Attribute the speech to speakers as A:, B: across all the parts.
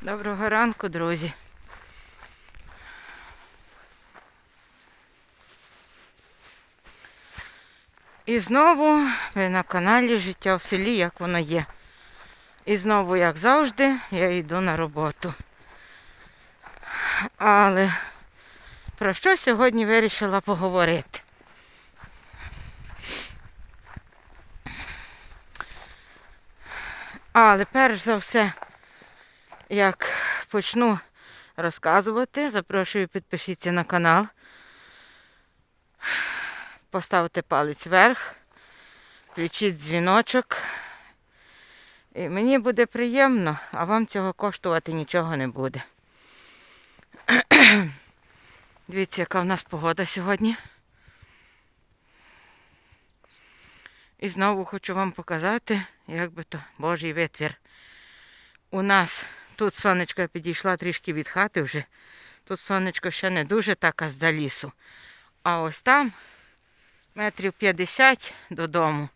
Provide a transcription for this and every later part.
A: Доброго ранку, друзі. І знову ви на каналі Життя в селі, як воно є. І знову, як завжди, я йду на роботу. Але про що сьогодні вирішила поговорити? Але перш за все, як почну розказувати, запрошую підпишіться на канал, поставте палець вверх, включіть дзвіночок. І мені буде приємно, а вам цього коштувати нічого не буде. Дивіться, яка в нас погода сьогодні. І знову хочу вам показати, як би то Божий витвір. У нас тут сонечко підійшла трішки від хати вже. Тут сонечко ще не дуже так аж за лісу. А ось там метрів 50 додому,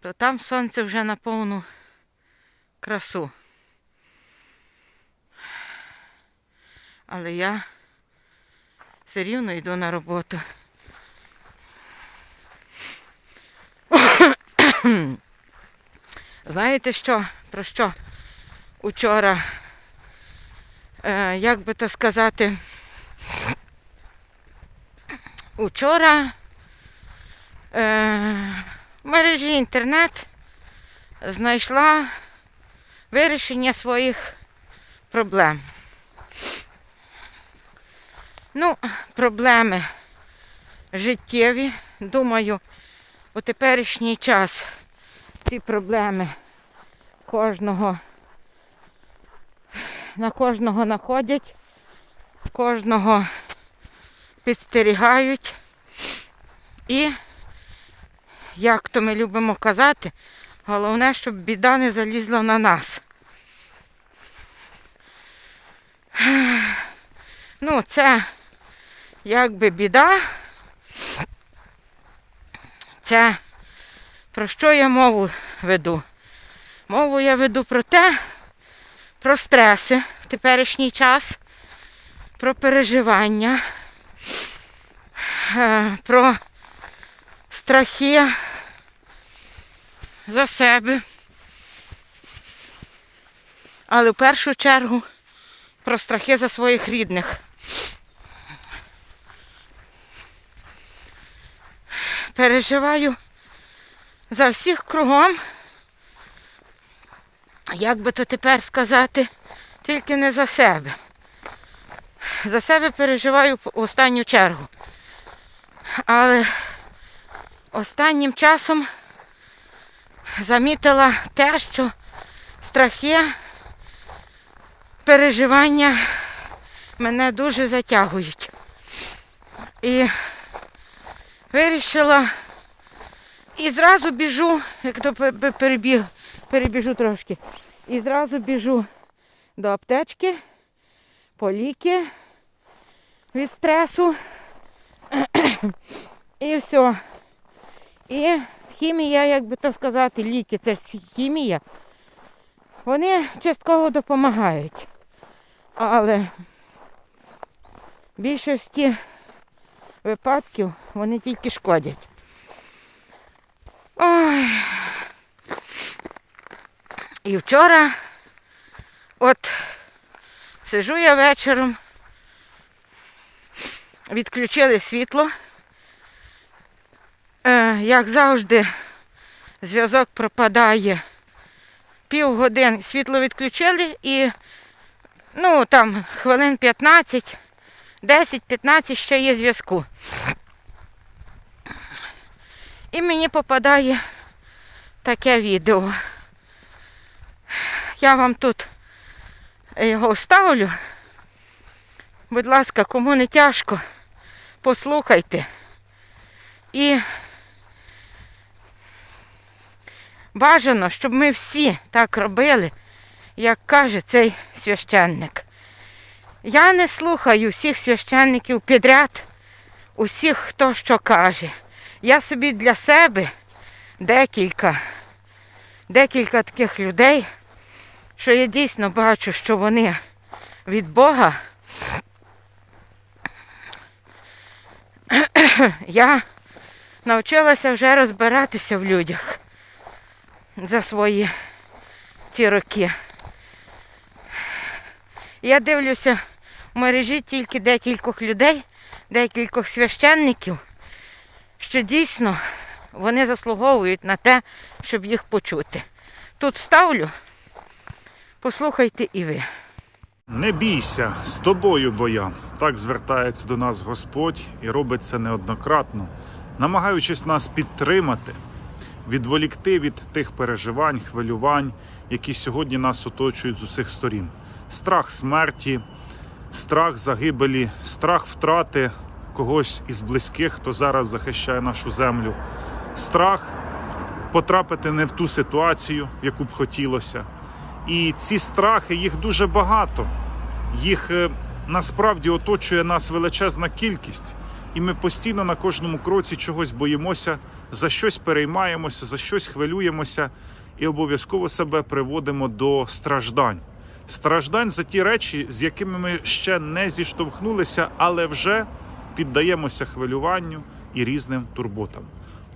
A: то там сонце вже на повну красу. Але я все рівно йду на роботу. Знаєте що? Про що? Учора, е, як би то сказати, учора е, в мережі інтернет знайшла вирішення своїх проблем. Ну, проблеми життєві. Думаю, у теперішній час ці проблеми кожного на кожного находять, кожного підстерігають. І, як то ми любимо казати, головне, щоб біда не залізла на нас. Ну, це якби біда. Це про що я мову веду? Мову я веду про те, про стреси в теперішній час, про переживання, е, про страхи за себе. Але в першу чергу про страхи за своїх рідних. Переживаю за всіх кругом. Як би то тепер сказати, тільки не за себе. За себе переживаю в останню чергу. Але останнім часом замітила те, що страхи, переживання мене дуже затягують. І вирішила і зразу біжу, як то пе- пе- перебіг, перебіжу трошки. І зразу біжу до аптечки, по ліки від стресу. І все. І хімія, як би то сказати, ліки, це ж хімія. Вони частково допомагають. Але в більшості випадків вони тільки шкодять. Ой. І вчора, от сижу я вечором, відключили світло. Е, як завжди, зв'язок пропадає півгодини. Світло відключили і ну там хвилин 15, 10-15 ще є зв'язку. І мені попадає таке відео. Я вам тут його вставлю. Будь ласка, кому не тяжко, послухайте. І бажано, щоб ми всі так робили, як каже цей священник. Я не слухаю всіх священників підряд, усіх, хто що каже. Я собі для себе декілька, декілька таких людей, що я дійсно бачу, що вони від Бога, я навчилася вже розбиратися в людях за свої ці роки. Я дивлюся в мережі тільки декількох людей, декількох священників, що дійсно вони заслуговують на те, щоб їх почути. Тут ставлю, послухайте і ви.
B: Не бійся, з тобою бо я. Так звертається до нас Господь і робить це неоднократно, намагаючись нас підтримати, відволікти від тих переживань, хвилювань, які сьогодні нас оточують з усіх сторін. Страх смерті, страх загибелі, страх втрати когось із близьких, хто зараз захищає нашу землю, страх потрапити не в ту ситуацію, яку б хотілося. І ці страхи, їх дуже багато. Їх е, насправді оточує нас величезна кількість, і ми постійно на кожному кроці чогось боїмося, за щось переймаємося, за щось хвилюємося і обов'язково себе приводимо до страждань. Страждань за ті речі, з якими ми ще не зіштовхнулися, але вже піддаємося хвилюванню і різним турботам.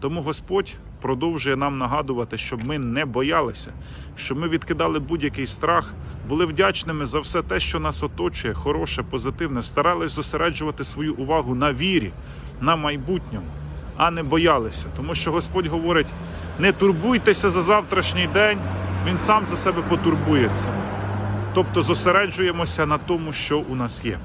B: Тому Господь продовжує нам нагадувати, щоб ми не боялися, щоб ми відкидали будь-який страх, були вдячними за все те, що нас оточує, хороше, позитивне, старались зосереджувати свою увагу на вірі, на майбутньому, а не боялися. Тому що Господь говорить: не турбуйтеся за завтрашній день, Він сам за себе потурбується. Тобто зосереджуємося на тому, що у нас є.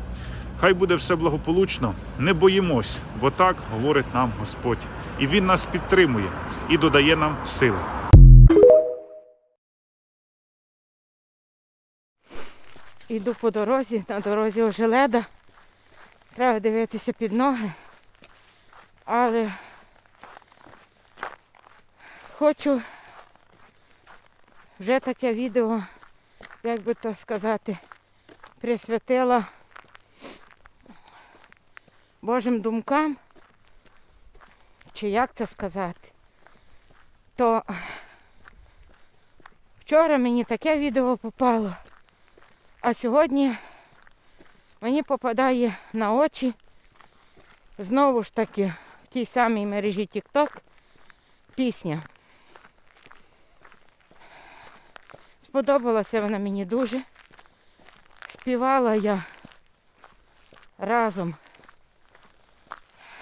B: Хай буде все благополучно, не боїмось, бо так говорить нам Господь. І Він нас підтримує і додає нам сили.
A: Іду по дорозі, на дорозі ожеледа. Треба дивитися під ноги. Але хочу вже таке відео, як би то сказати, присвятила Божим думкам. Чи як це сказати? То вчора мені таке відео попало. А сьогодні мені попадає на очі знову ж таки в тій самій мережі TikTok пісня. Сподобалася вона мені дуже. Співала я разом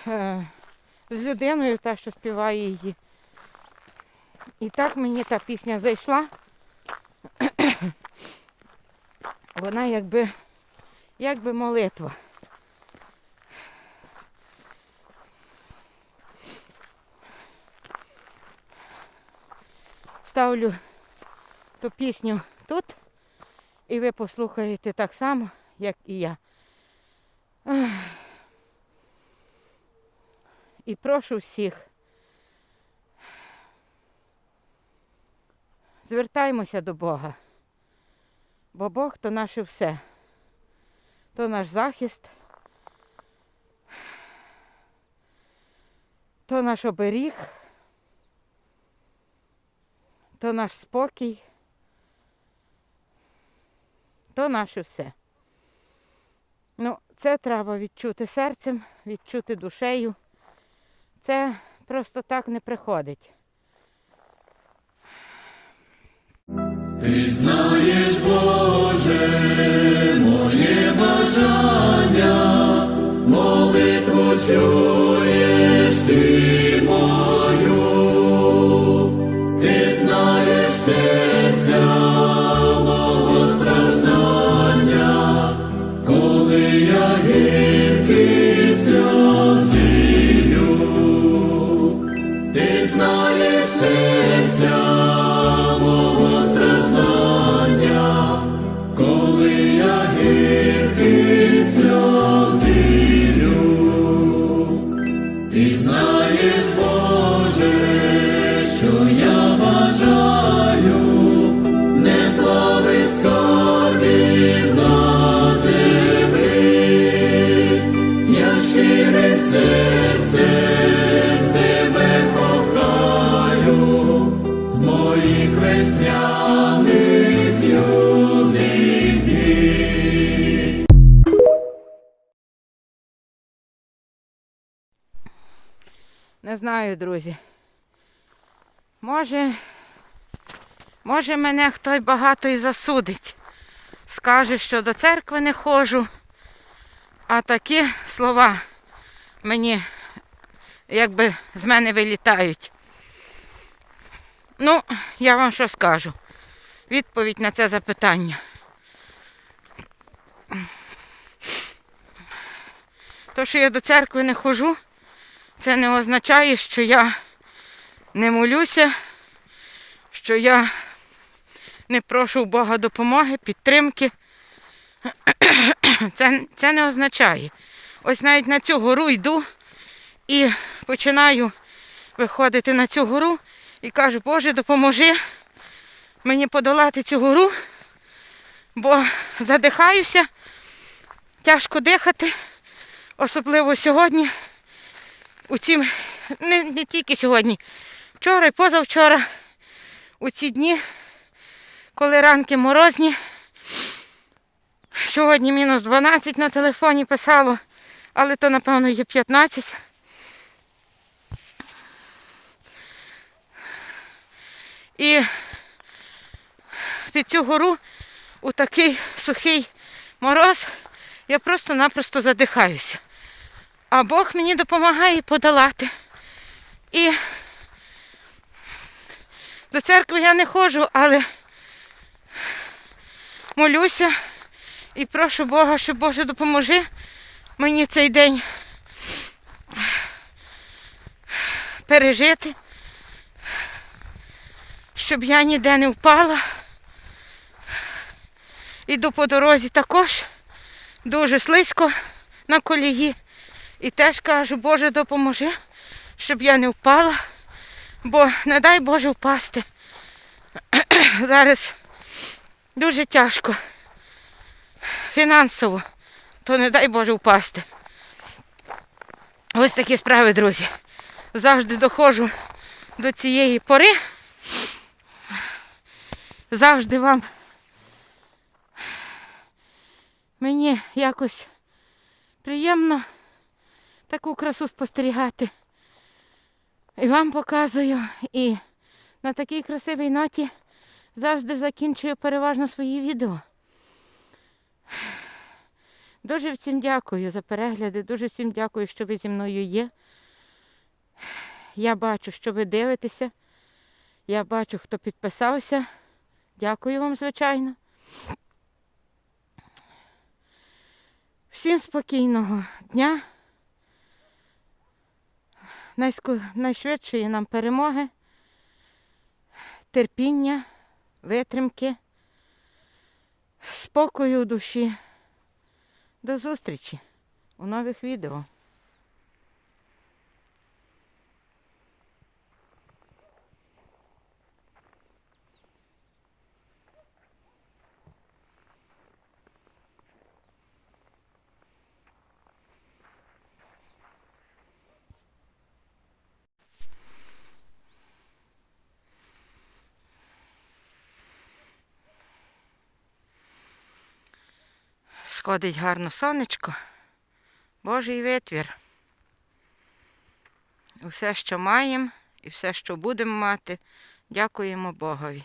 A: е, з людиною, та, що співає її. І так мені та пісня зайшла. Вона якби, якби молитва. Ставлю ту пісню тут, і ви послухаєте так само, як і я. І прошу всіх. Звертаймося до Бога. Бо Бог то наше все. То наш захист, то наш оберіг, то наш спокій, то наше все. Ну, це треба відчути серцем, відчути душею. Це просто так не приходить.
C: Ти знаєш, Боже, моє бажання, молитву чуєш ти мою, ти знаєш серця знаєш, Боже, що я бажаю.
A: Не знаю, друзі. Може, може мене хтось багато і засудить. Скаже, що до церкви не ходжу. А такі слова мені якби з мене вилітають. Ну, я вам що скажу. Відповідь на це запитання. То, що я до церкви не ходжу, це не означає, що я не молюся, що я не прошу у Бога допомоги, підтримки. Це, це не означає. Ось навіть на цю гору йду і починаю виходити на цю гору і кажу, Боже, допоможи мені подолати цю гору, бо задихаюся, тяжко дихати, особливо сьогодні. У ці, не, не тільки сьогодні, вчора і позавчора, у ці дні, коли ранки морозні. Сьогодні мінус 12 на телефоні писало, але то, напевно, є 15. І під цю гору у такий сухий мороз я просто-напросто задихаюся. А Бог мені допомагає подолати. І до церкви я не ходжу, але молюся і прошу Бога, щоб Боже допоможи мені цей день пережити, щоб я ніде не впала. Іду по дорозі також дуже слизько на колії. І теж кажу, Боже, допоможи, щоб я не впала, бо не дай Боже впасти. Зараз дуже тяжко. Фінансово, то не дай Боже впасти. Ось такі справи, друзі. Завжди доходжу до цієї пори. Завжди вам мені якось приємно таку красу спостерігати. І вам показую. І на такій красивій ноті завжди закінчую переважно свої відео. Дуже всім дякую за перегляди, дуже всім дякую, що ви зі мною є. Я бачу, що ви дивитеся. Я бачу, хто підписався. Дякую вам, звичайно. Всім спокійного дня. Найшвидшої нам перемоги, терпіння, витримки, спокою у душі. До зустрічі у нових відео. Сходить гарно сонечко. Божий витвір. Усе, що маємо і все, що будемо мати, дякуємо Богові.